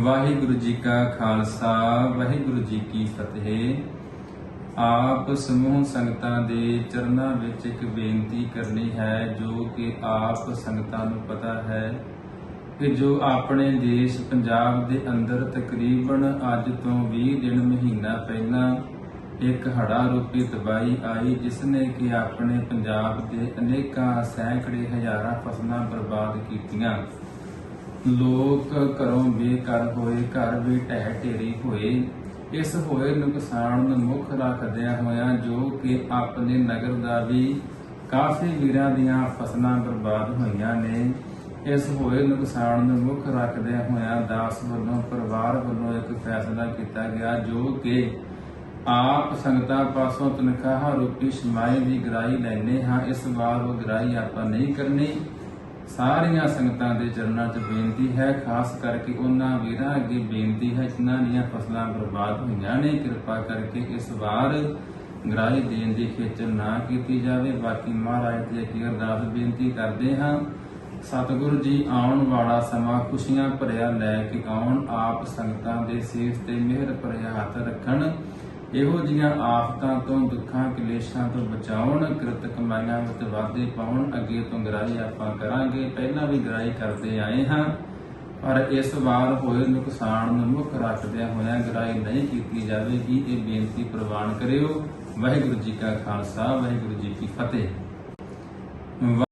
ਵਾਹਿਗੁਰੂ ਜੀ ਕਾ ਖਾਲਸਾ, ਵਾਹਿਗੁਰੂ ਜੀ ਕੀ ਫਤਿਹ। ਆਪ ਸਮੂਹ ਸੰਗਤਾਂ ਦੇ ਚਰਨਾਂ ਵਿੱਚ ਇੱਕ ਬੇਨਤੀ ਕਰਨੀ ਹੈ, ਜੋ ਕਿ ਆਪ ਸੰਗਤਾਂ ਨੂੰ ਪਤਾ ਹੈ ਕਿ ਜੋ ਆਪਣੇ ਦੇਸ਼ ਪੰਜਾਬ ਦੇ ਅੰਦਰ ਤਕਰੀਬਨ ਅੱਜ ਤੋਂ 20 ਦਿਨ ਮਹੀਨਾ ਪਹਿਲਾਂ ਇੱਕ ਹੜਾ ਰੂਪੀ ਤਬਾਹੀ ਆਈ, ਜਿਸ ਨੇ ਕਿ ਆਪਣੇ ਪੰਜਾਬ ਦੇ ਅਨੇਕਾਂ ਸੈਂਕੜੇ ਹਜ਼ਾਰਾਂ ਫਸਲਾਂ ਬਰਬਾਦ ਕੀਤੀਆਂ। ਲੋਕ ਘਰੋਂ ਬੇਘਰ ਹੋਏ, ਘਰ ਵੀ ਢਹਿ ਢੇਰੀ ਹੋਏ। ਇਸ ਹੋਏ ਨੁਕਸਾਨ ਨੂੰ ਮੁੱਖ ਰੱਖਦਿਆਂ ਹੋਇਆਂ ਜੋ ਕਿ ਆਪਣੇ ਨਗਰ ਦਾ ਵੀ ਕਾਫੀ ਵੀਰਾਂ ਦੀਆਂ ਫਸਲਾਂ ਬਰਬਾਦ ਹੋਈਆਂ ਨੇ, ਇਸ ਹੋਏ ਨੁਕਸਾਨ ਨੂੰ ਮੁੱਖ ਰੱਖਦਿਆਂ ਹੋਇਆਂ ਦਾਸ ਵੱਲੋਂ, ਪਰਿਵਾਰ ਵੱਲੋਂ ਇੱਕ ਫੈਸਲਾ ਕੀਤਾ ਗਿਆ ਜੋ ਕਿ ਆਪ ਸੰਗਤਾਂ ਪਾਸੋਂ ਤਨਖਾਹ ਰੂਪੀ ਸ਼ਮਾਈ ਦੀ ਗਰਾਈ ਲੈਨੇ ਹਾਂ, ਇਸ ਵਾਰ ਉਹ ਗਰਾਈ ਆਪਾਂ ਨਹੀਂ ਕਰਨੀ। ਸਾਰੀਆਂ ਸੰਗਤਾਂ ਦੇ ਚਰਨਾਂ 'ਚ ਬੇਨਤੀ ਹੈ, ਖਾਸ ਕਰਕੇ ਉਹਨਾਂ ਵੀਰਾਂ ਅੱਗੇ ਬੇਨਤੀ ਹੈ, ਜਿਨ੍ਹਾਂ ਦੀਆਂ ਫਸਲਾਂ ਬਰਬਾਦ ਹੋਈਆਂ ਨੇ, ਕਿਰਪਾ ਕਰਕੇ ਇਸ ਵਾਰ ਗ੍ਰਾਹੀ ਦੇਣ ਦੀ ਖੇਚਲ ਨਾ ਕੀਤੀ ਜਾਵੇ। ਬਾਕੀ ਮਹਾਰਾਜ ਦੀ ਅੱਗੇ ਅਰਦਾਸ ਬੇਨਤੀ ਕਰਦੇ ਹਾਂ। ਸਤਿਗੁਰੂ ਜੀ, ਆਉਣ ਵਾਲਾ ਸਮਾਂ ਖੁਸ਼ੀਆਂ ਭਰਿਆ ਲੈ ਕੇ ਆਉਣ। ਆਪ ਸੰਗਤਾਂ ਦੇ ਸੀਸ ਤੇ ਮਿਹਰ ਭਰਿਆ ਹੱਥ ਰੱਖਣ। ਇਹੋ ਜੀਆਂ ਆਫਤਾਂ ਤੋਂ, ਦੁੱਖਾਂ, ਕਲੇਸ਼ਾਂ ਤੋਂ ਬਚਾਉਣ ਕਿਰਤ ਕਮਾਈਆਂ ਵਿੱਚ ਵਾਧੇ ਪਾਉਣ, ਅੱਗੇ ਤੋਂ ਗਰਾਈ ਆਪਾਂ ਕਰਾਂਗੇ। ਪਹਿਲਾਂ ਵੀ ਗਰਾਈ ਕਰਦੇ ਆਏ ਹਾਂ, ਪਰ ਇਸ ਵਾਰ ਹੋਏ ਨੁਕਸਾਨ ਨੂੰ ਮੁੱਖ ਰੱਖਦਿਆਂ ਹੋਇਆਂ ਗਰਾਈ ਨਹੀਂ ਕੀਤੀ ਜਾਵੇਗੀ। ਇਹ ਬੇਨਤੀ ਪ੍ਰਵਾਨ ਕਰਿਓ। ਵਾਹਿਗੁਰੂ ਜੀ ਕਾ ਖਾਲਸਾ, ਵਾਹਿਗੁਰੂ ਜੀ ਕੀ ਫਤਿਹ।